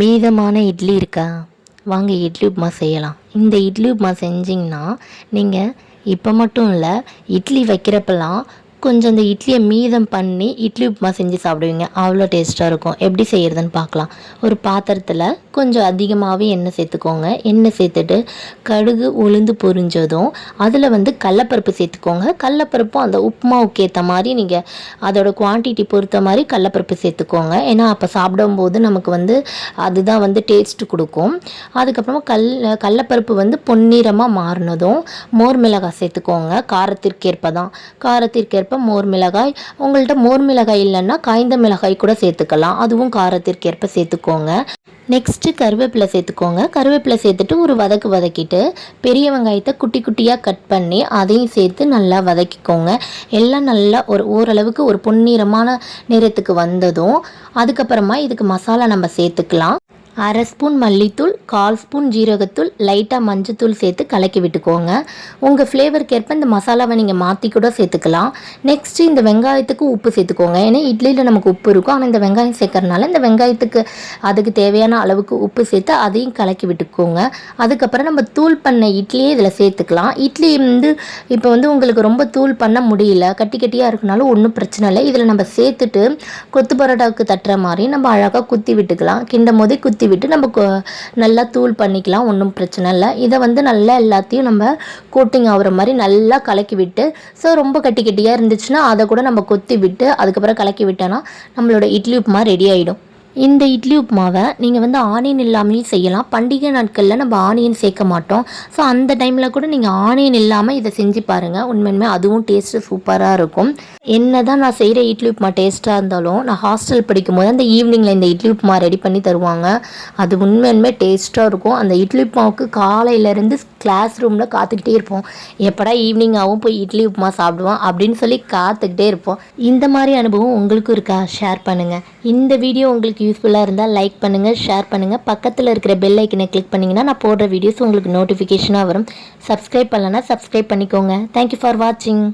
மீதமான இட்லி இருக்கா? வாங்க இட்லி உப்புமா செய்யலாம். இந்த இட்லி உப்புமா செஞ்சிங்கன்னா நீங்கள் இப்போ மட்டும் இல்லை இட்லி வைக்கிறப்பெல்லாம் கொஞ்சம் இந்த இட்லியை மீதம் பண்ணி இட்லி உப்புமா செஞ்சு சாப்பிடுவீங்க. அவ்வளோ டேஸ்ட்டாக இருக்கும். எப்படி செய்கிறதுன்னு பார்க்கலாம். ஒரு பாத்திரத்தில் கொஞ்சம் அதிகமாகவே எண்ணெய் சேர்த்துக்கோங்க. எண்ணெய் சேர்த்துட்டு கடுகு உளுந்து பொரிஞ்சதும் அதில் வந்து கடலப்பருப்பு சேர்த்துக்கோங்க. கடலப்பருப்பும் அந்த உப்புமாவுக்கு ஏற்ற மாதிரி நீங்கள் அதோட குவான்டிட்டி பொறுத்த மாதிரி கடலப்பருப்பு சேர்த்துக்கோங்க. ஏன்னா அப்போ சாப்பிடும்போது நமக்கு வந்து அதுதான் வந்து டேஸ்ட்டு கொடுக்கும். அதுக்கப்புறமா கல் கடலப்பருப்பு வந்து பொன்னிறமாக மாறினதும் மோர் மிளகாய் சேர்த்துக்கோங்க. காரத்திற்கேற்ப தான் காரத்திற்கேற்ப மோர் மிளகாய் உங்கள்கிட்ட மோர் மிளகாய் இல்லைன்னா காய்ந்த மிளகாய் கூட சேர்த்துக்கலாம். அதுவும் காரத்திற்கேற்ப சேர்த்துக்கோங்க. நெக்ஸ்ட்டு கருவேப்பிலை சேர்த்துக்கோங்க. கருவேப்பிலை சேர்த்துட்டு ஒரு வதக்கு வதக்கிட்டு பெரிய வெங்காயத்தை குட்டி குட்டியாக கட் பண்ணி அதையும் சேர்த்து நல்லா வதக்கிக்கோங்க. எல்லாம் நல்லா ஒரு ஓரளவுக்கு ஒரு பொன்னிறமான நிறத்துக்கு வந்ததும் அதுக்கப்புறமா இதுக்கு மசாலா நம்ம சேர்த்துக்கலாம். அரை ஸ்பூன் மல்லித்தூள் கால் ஸ்பூன் ஜீரகத்தூள் லைட்டாக மஞ்சத்தூள் சேர்த்து கலக்கி விட்டுக்கோங்க. உங்கள் ஃப்ளேவருக்கு ஏற்ப இந்த மசாலாவை நீங்கள் மாற்றி கூட சேர்த்துக்கலாம். நெக்ஸ்ட்டு இந்த வெங்காயத்துக்கு உப்பு சேர்த்துக்கோங்க. ஏன்னா இட்லியில் நமக்கு உப்பு இருக்கும். ஆனால் இந்த வெங்காயம் சேர்க்கறனால இந்த வெங்காயத்துக்கு அதுக்கு தேவையான அளவுக்கு உப்பு சேர்த்து அதையும் கலக்கி விட்டுக்கோங்க. அதுக்கப்புறம் நம்ம தூள் பண்ண இட்லியே இதில் சேர்த்துக்கலாம். இட்லி வந்து இப்போ வந்து உங்களுக்கு ரொம்ப தூள் பண்ண முடியல கட்டி கட்டியாக இருக்கனாலும் ஒன்றும் பிரச்சனை இல்லை. இதில் நம்ம சேர்த்துட்டு கொத்து பரோட்டாவுக்கு தட்டுற மாதிரி நம்ம அழகாக குத்தி விட்டுக்கலாம். கிண்டும் போதே குத்தி விட்டு நம்ம கொ- நல்லா தூள் பண்ணிக்கலாம் ஒன்றும் பிரச்சனை இல்லை. இதை வந்து நல்லா எல்லாத்தையும் நம்ம கோட்டிங் ஆகுற மாதிரி நல்லா கலக்கி விட்டு ஸோ ரொம்ப கட்டி கட்டியாக இருந்துச்சுன்னா அதை கூட நம்ம கொத்தி விட்டு அதுக்கப்புறம் கலக்கி விட்டோன்னா நம்மளோட இட்லி உப்புமா ரெடி ஆகிடும் இந்த இட்லி உப்புமாவை நீங்கள் வந்து ஆனியன் இல்லாமையும் செய்யலாம். பண்டிகை நாட்களில் நம்ம ஆனியன் சேர்க்க மாட்டோம். ஸோ அந்த டைமில் கூட நீங்கள் ஆனியன் இல்லாமல் இதை செஞ்சு பாருங்கள் உண்மையுமே அதுவும் டேஸ்ட்டு சூப்பராக இருக்கும். என்ன தான் நான் செய்கிற இட்லி உப்புமா டேஸ்ட்டாக இருந்தாலும் நான் ஹாஸ்டல் படிக்கும் போது அந்த ஈவினிங்கில் இந்த இட்லி உப்புமா ரெடி பண்ணி தருவாங்க. அது உண்மையுமே டேஸ்ட்டாக இருக்கும். அந்த இட்லி உப்புமாவுக்கு காலையிலேருந்து கிளாஸ் ரூமில் காத்துக்கிட்டே இருப்போம். எப்படா ஈவினிங் ஆகும் போய் இட்லி உப்புமா சாப்பிடுவோம் அப்படின்னு சொல்லி காத்துக்கிட்டே இருப்போம். இந்த மாதிரி அனுபவம் உங்களுக்கும் இருக்கா? ஷேர் பண்ணுங்கள் இந்த வீடியோ உங்களுக்கு உங்களுக்கு யூஸ்ஃபுல்லாக இருந்தால் லைக் பண்ணுங்கள் ஷேர் பண்ணுங்கள் பக்கத்தில் இருக்கிற பெல் ஐக்கனை கிளிக் பண்ணிங்கன்னா நான் போடுற வீடியோஸ் உங்களுக்கு நோட்டிஃபிகேஷனாக வரும். சப்ஸ்கிரைப் பண்ணலன்னா சப்ஸ்கிரைப் பண்ணிக்கோங்க. தேங்க்யூ ஃபார் வாட்சிங்